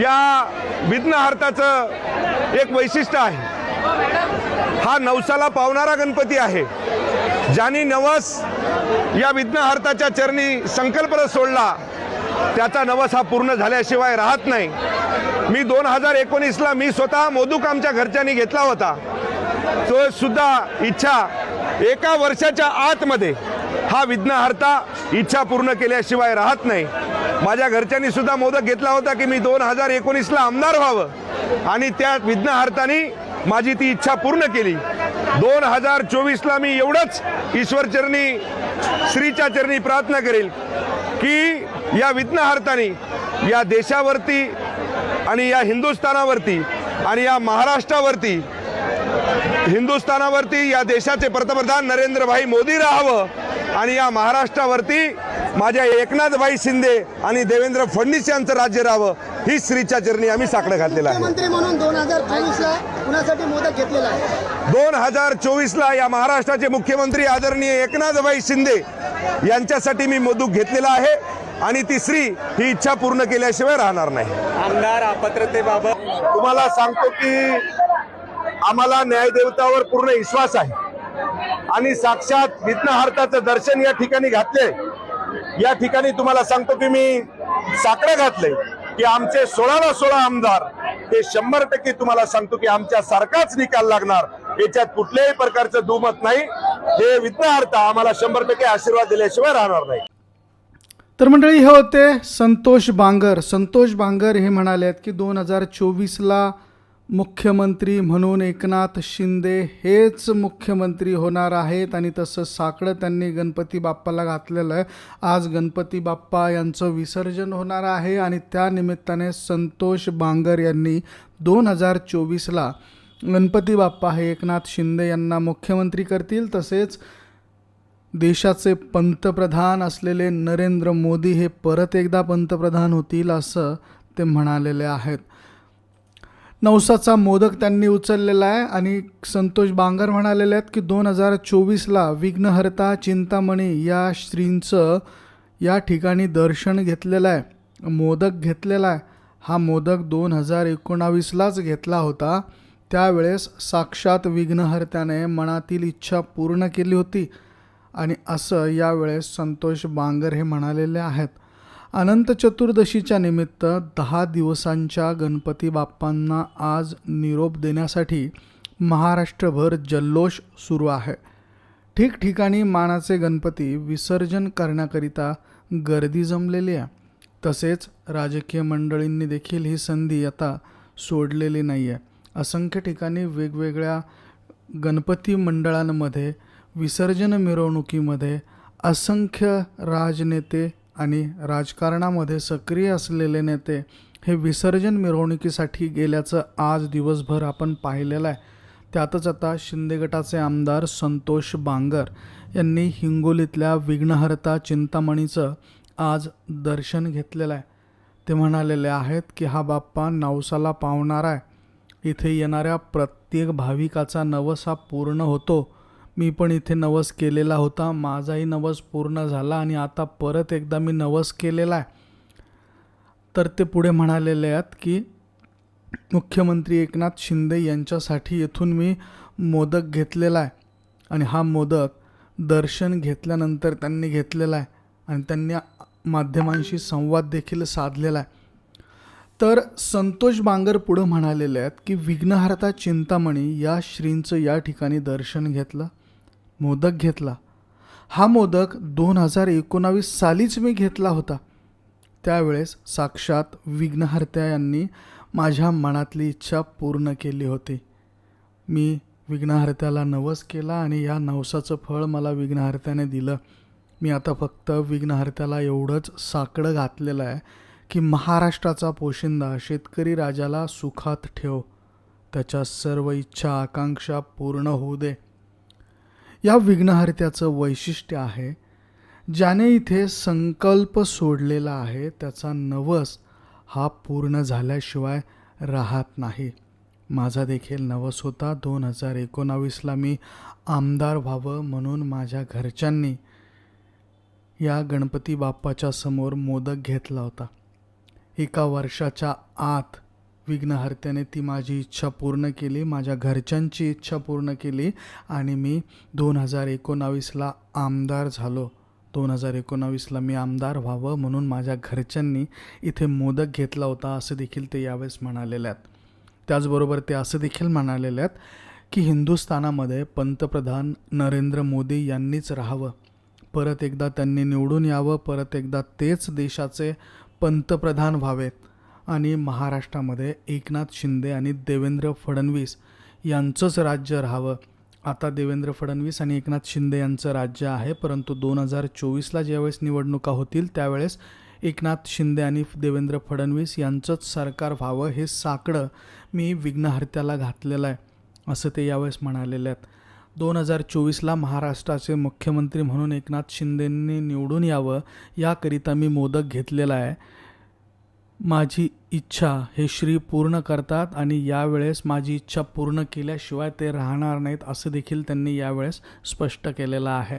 या विघ्नहर्ताचं एक वैशिष्ट्य आहे. हा नवसाला पावणारा गणपती आहे. ज्यांनी नवस या विघ्नहर्ताच्या चरणी संकल्प सोडला त्याचा नवस हा पूर्ण झाल्याशिवाय राहत नाही. मी दोन हजार एकोणीसला मी स्वतः मोदूक आमच्या घरच्यांनी घेतला होता. तो सुद्धा इच्छा एका वर्षाच्या आतमध्ये हा विघ्नहर्ता इच्छा पूर्ण केल्याशिवाय राहत नाही. माझ्या घरच्यांनी सुद्धा मोदक घेतला होता की मी दोन हजार एकोणीसला आमदार व्हावं. आणि त्या विघ्नहर्तानी माझी ती इच्छा पूर्ण केली. दोन हजार चोवीसला मी एवढंच ईश्वरचरणी श्रीच्या चरणी प्रार्थना करेल की या विघ्नहर्तानी या देशावरती आणि या हिंदुस्थानावरती आणि या महाराष्ट्रावरती हिंदुस्थानावरती या देशाचे पंतप्रधान नरेंद्रभाई मोदी राहावं आणि या महाराष्ट्रावरती माझ्या एकनाथभाई शिंदे आणि देवेंद्र फडणवीस यांचं राज्य राहावं ही श्रीच्या चरणी आम्ही साकडं घातलेलं आहे. मुख्यमंत्री म्हणून दोन हजार चोवीसला कुणासाठी मोदक घेतलेला आहे? दोन हजार चोवीसला या महाराष्ट्राचे मुख्यमंत्री आदरणीय एकनाथभाई शिंदे यांच्यासाठी मी मोदूक घेतलेला आहे आणि ती श्री ही इच्छा पूर्ण केल्याशिवाय राहणार नाही. आमदार अपात्रतेबाबत तुम्हाला सांगतो की आम्हाला न्यायदेवतावर पूर्ण विश्वास आहे. आणि साक्षात विघ्नहार्ताचं दर्शन या ठिकाणी घातले या ठिकाणी तुम्हाला सांगतो की मी साकडं घातले की आमचे सोळाला सोळा आमदार ते शंभर टक्के तुम्हाला सांगतो की आमच्या सारखाच निकाल लागणार. याच्यात कुठल्याही प्रकारचं दुमत नाही. हे विज्ञार्थ आम्हाला शंभर टक्के आशीर्वाद दिल्याशिवाय राहणार नाही. तर मंडळी हे होते संतोष बांगर. संतोष बांगर हे म्हणाले आहेत की दोन हजार चोवीसला मुख्यमंत्री म्हणून एकनाथ शिंदे हेच मुख्यमंत्री होणार आहेत आणि तसं साकडं त्यांनी गणपती बाप्पाला घातलेलं आहे. आज गणपती बाप्पा यांचं विसर्जन होणार आहे आणि त्यानिमित्ताने संतोष बांगर यांनी दोन हजार चोवीसला गणपती बाप्पा हे एकनाथ शिंदे यांना मुख्यमंत्री करतील. तसेच देशाचे पंतप्रधान असलेले नरेंद्र मोदी हे परत एकदा पंतप्रधान होतील असं ते म्हणालेले आहेत. नवसाचा मोदक त्यांनी उचललेला आहे आणि संतोष बांगर म्हणालेले आहेत की दोन हजार चोवीसला विघ्नहर्ता चिंतामणी या श्रींचं या ठिकाणी दर्शन घेतलेलं आहे मोदक घेतलेला आहे. हा मोदक दोन हजार एकोणावीसलाच घेतला होता. त्यावेळेस साक्षात विघ्नहर्त्याने मनातील इच्छा पूर्ण केली होती आणि असं यावेळेस संतोष बांगर हे म्हणालेले आहेत. अनंत चतुर्दशीच्या निमित्त दहा दिवसांच्या गणपती बाप्पांना आज निरोप देण्यासाठी महाराष्ट्रभर जल्लोष सुरू आहे. ठिकठिकाणी मानाचे गणपती विसर्जन करण्याकरिता गर्दी जमलेली आहे. तसेच राजकीय मंडळींनी देखील ही संधी आता सोडलेली नाही आहे असंख्य ठिकाणी वेगवेगळ्या गणपती मंडळांमध्ये विसर्जन मिरवणुकीमध्ये असंख्य राजनेते आणि राजकारणामध्ये सक्रिय असलेले नेते हे विसर्जन मिरवणुकीसाठी गेल्याचं आज दिवसभर आपण पाहिलेलं आहे. त्यातच आता शिंदे गटाचे आमदार संतोष बांगर यांनी हिंगोलीतल्या विघ्नहर्ता चिंतामणीचं आज दर्शन घेतलेलं आहे. ते म्हणालेले आहेत की हा बाप्पा नवसाला पावणार आहे. इथे येणाऱ्या प्रत्येक भाविकाचा नवस हा पूर्ण होतो. मी पण इथे नवस केलेला होता. माझाही नवस पूर्ण झाला आणि आता परत एकदा मी नवस केलेला आहे. तर ते पुढे म्हणालेले आहेत की मुख्यमंत्री एकनाथ शिंदे यांच्यासाठी येथून मी मोदक घेतलेला आहे. आणि हा मोदक दर्शन घेतल्यानंतर त्यांनी घेतलेला आहे. आणि त्यांनी माध्यमांशी संवाद देखील साधलेला आहे. तर संतोष बांगर पुढं म्हणालेले आहेत की विघ्नहर्ता चिंतामणी या श्रींचं या ठिकाणी दर्शन घेतलं. मोदक घेतला. हा मोदक दोन हजार एकोणावीस सालीच मी घेतला होता. त्यावेळेस साक्षात विघ्नहर्त्या यांनी माझ्या मनातली इच्छा पूर्ण केली होती. मी विघ्नहर्त्याला नवस केला आणि या नवसाचं फळ मला विघ्नहर्त्याने दिलं. मी आता फक्त विघ्नहर्त्याला एवढंच साकडं घातलेलं आहे की महाराष्ट्राचा पोशिंदा शेतकरी राजाला सुखात ठेव. त्याच्या सर्व इच्छा आकांक्षा पूर्ण होऊ दे. या विघ्नहर्त्याचं वैशिष्ट्य आहे ज्याने इथे संकल्प सोडलेला आहे त्याचा नवस हा पूर्ण झाल्याशिवाय राहत नाही. माझा देखील नवस होता. दोन हजार एकोणावीसला मी आमदार व्हावं म्हणून माझ्या घरच्यांनी या गणपती बाप्पाच्या समोर मोदक घेतला होता. एका वर्षाच्या आत विघ्नहर्त्याने ती माझी इच्छा पूर्ण केली माझ्या घरच्यांची इच्छा पूर्ण केली आणि मी दोन हजार एकोणावीसला आमदार झालो. दोन हजार एकोणावीसला मी आमदार व्हावं म्हणून माझ्या घरच्यांनी इथे मोदक घेतला होता असं देखील ते यावेळेस म्हणालेले आहेत. त्याचबरोबर ते असं देखील म्हणालेले आहेत की हिंदुस्थानामध्ये पंतप्रधान नरेंद्र मोदी यांनीच राहावं. परत एकदा त्यांनी निवडून यावं परत एकदा तेच देशाचे पंतप्रधान व्हावेत. आणि महाराष्ट्रामध्ये एकनाथ शिंदे आणि देवेंद्र फडणवीस यांचंच राज्य राहावं. आता देवेंद्र फडणवीस आणि एकनाथ शिंदे यांचं राज्य आहे परंतु दोन हजार चोवीसला ज्यावेळेस निवडणुका होतील त्यावेळेस एकनाथ शिंदे आणि देवेंद्र फडणवीस यांचंच सरकार व्हावं हे साकडं मी विघ्नहर्त्याला घातलेलं आहे असं ते यावेळेस म्हणालेले आहेत. दोन हजार चोवीसला महाराष्ट्राचे मुख्यमंत्री म्हणून एकनाथ शिंदेंनी निवडून यावं याकरिता मी मोदक घेतलेला आहे. माझी इच्छा हे श्री पूर्ण करतात आणि यावेळेस माझी इच्छा पूर्ण केल्याशिवाय ते राहणार नाहीत असं देखील त्यांनी यावेळेस स्पष्ट केलेलं आहे.